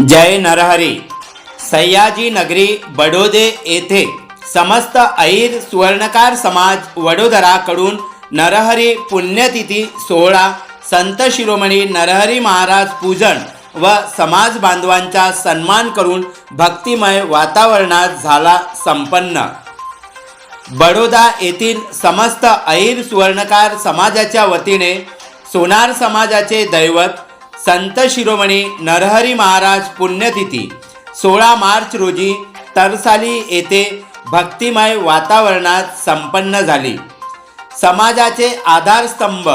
जय नरहरी. सह्याजी नगरी बडोदे येथे समस्त ऐर सुवर्णकार समाज वडोदराकडून नरहरी पुण्यतिथी सोहळा संत शिरोमणी नरहरी महाराज पूजन व समाज बांधवांचा सन्मान करून भक्तिमय वातावरणात झाला संपन्न. बडोदा येथील समस्त ऐर सुवर्णकार समाजाच्या वतीने सोनार समाजाचे दैवत संत शिरोमणी नरहरी महाराज पुण्यतिथी सोळा मार्च रोजी तरसाली येथे भक्तिमय वातावरणात संपन्न झाली. समाजाचे आधारस्तंभ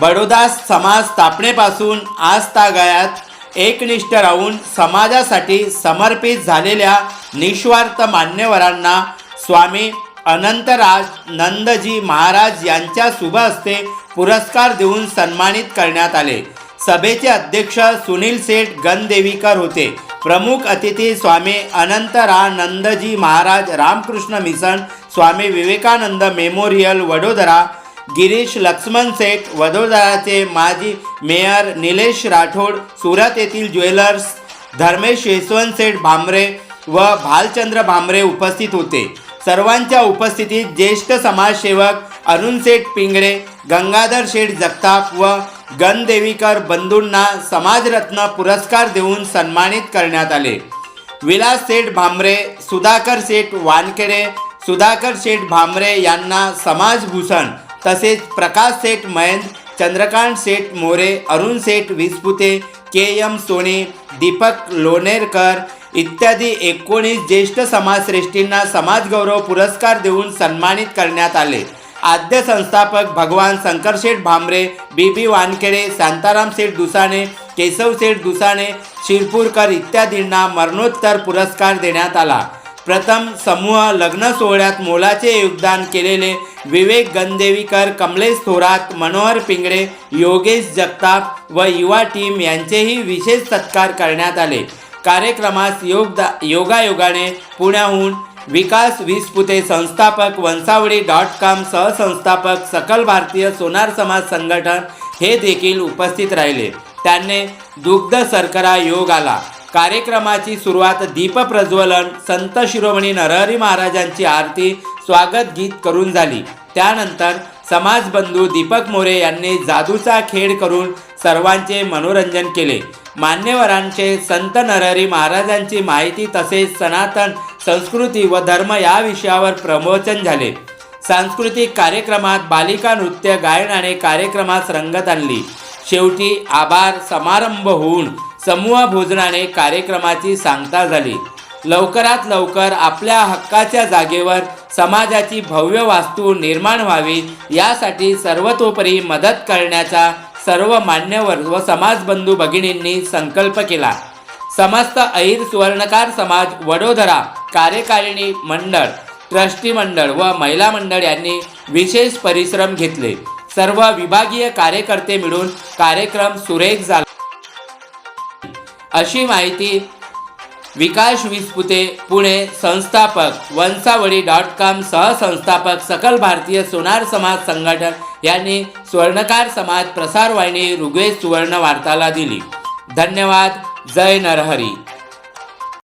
बडोदा समाज स्थापनेपासून आजतागायत एकनिष्ठ राहून समाजासाठी समर्पित झालेल्या निस्वार्थ मान्यवरांना स्वामी अनंतराज नंदजी महाराज यांच्या शुभ हस्ते पुरस्कार देऊन सन्मानित करण्यात आले. सभेचे अध्यक्ष सुनील सेठ गणदेवीकर होते. प्रमुख अतिथी स्वामी अनंतरानंदजी महाराज रामकृष्ण मिशन स्वामी विवेकानंद मेमोरियल वडोदरा गिरीश लक्ष्मण सेठ वडोदराचे माजी मेयर निलेश राठोड सुरत येथील ज्वेलर्स धर्मेश यशवंत सेठ भांबरे व भालचंद्र भांबरे उपस्थित होते. सर्वांच्या उपस्थितीत ज्येष्ठ समाजसेवक अरुण शेठ पिंगळे गंगाधर शेठ जगताप व गणदेवीकर बंधूंना समाजरत्न पुरस्कार देऊन सन्मानित करण्यात आले. विलास शेठ भांबरे सुधाकर शेठ वानखेडे सुधाकर शेठ भांबरे यांना समाजभूषण तसेच प्रकाश शेठ मयंत चंद्रकांत शेठ मोरे अरुण शेठ विस्पुते के एम सोने दीपक लोणेरकर इत्यादी एकोणीस ज्येष्ठ समाजश्रेष्ठींना समाजगौरव पुरस्कार देऊन सन्मानित करण्यात आले. आद्य संस्थापक भगवान शंकरशेठ भामरे बी बी वानखेडे शांताराम शेठ दुसाणे केशव शेठ दुसाणे शिरपूरकर इत्यादींना मरणोत्तर पुरस्कार देण्यात आला. प्रथम समूह लग्न सोहळ्यात मोलाचे योगदान केलेले विवेक गणदेवीकर कमलेश थोरात मनोहर पिंगळे योगेश जगताप व युवा टीम यांचेही विशेष सत्कार करण्यात आले. कार्यक्रमास योगदा योगायोगाने पुण्याहून विकास विसपुते संस्थापक वंसावळी डॉट कॉम सहसंस्थापक सकल भारतीय सोनार समाज संघटन हे देखील उपस्थित राहिले. त्यांनी दुग्ध सरकरा योग आला. कार्यक्रमाची सुरुवात दीपप्रज्वलन संत शिरोमणी नरहरी महाराजांची आरती स्वागत गीत करून झाली. त्यानंतर समाजबंधू दीपक मोरे यांनी जादूचा खेळ करून सर्वांचे मनोरंजन केले. मान्यवरांचे संत नरहरी महाराजांची माहिती तसेच सनातन संस्कृती व धर्म या विषयावर प्रमोचन झाले. सांस्कृतिक कार्यक्रमात बालिका नृत्य गायनाने कार्यक्रमास रंगत आणली. शेवटी आभार समारंभ होऊन समूह भोजनाने कार्यक्रमाची सांगता झाली. लवकरात लवकर आपल्या हक्काच्या जागेवर समाजाची भव्य वास्तू निर्माण व्हावी यासाठी सर्वतोपरी मदत करण्याचा सर्व मान्यवर व समाजबंधू भगिनींनी संकल्प केला. समस्त ऐर सुवर्णकार समाज वडोदरा कार्यकारिणी मंडळ ट्रस्टी मंडळ व महिला मंडळ यांनी विशेष परिश्रम घेतले. सर्व विभागीय कार्यकर्ते मिळून कार्यक्रम सुरेख झाला. अशी माहिती विकास विस्पुते पुणे संस्थापक वंसावळी डॉट कॉम सहसंस्थापक सकल भारतीय सोनार समाज संघटन यांनी स्वर्णकार समाज प्रसारवाहिनी ऋग्वेद सुवर्ण वार्ताला दिली. धन्यवाद. जय नरहरी.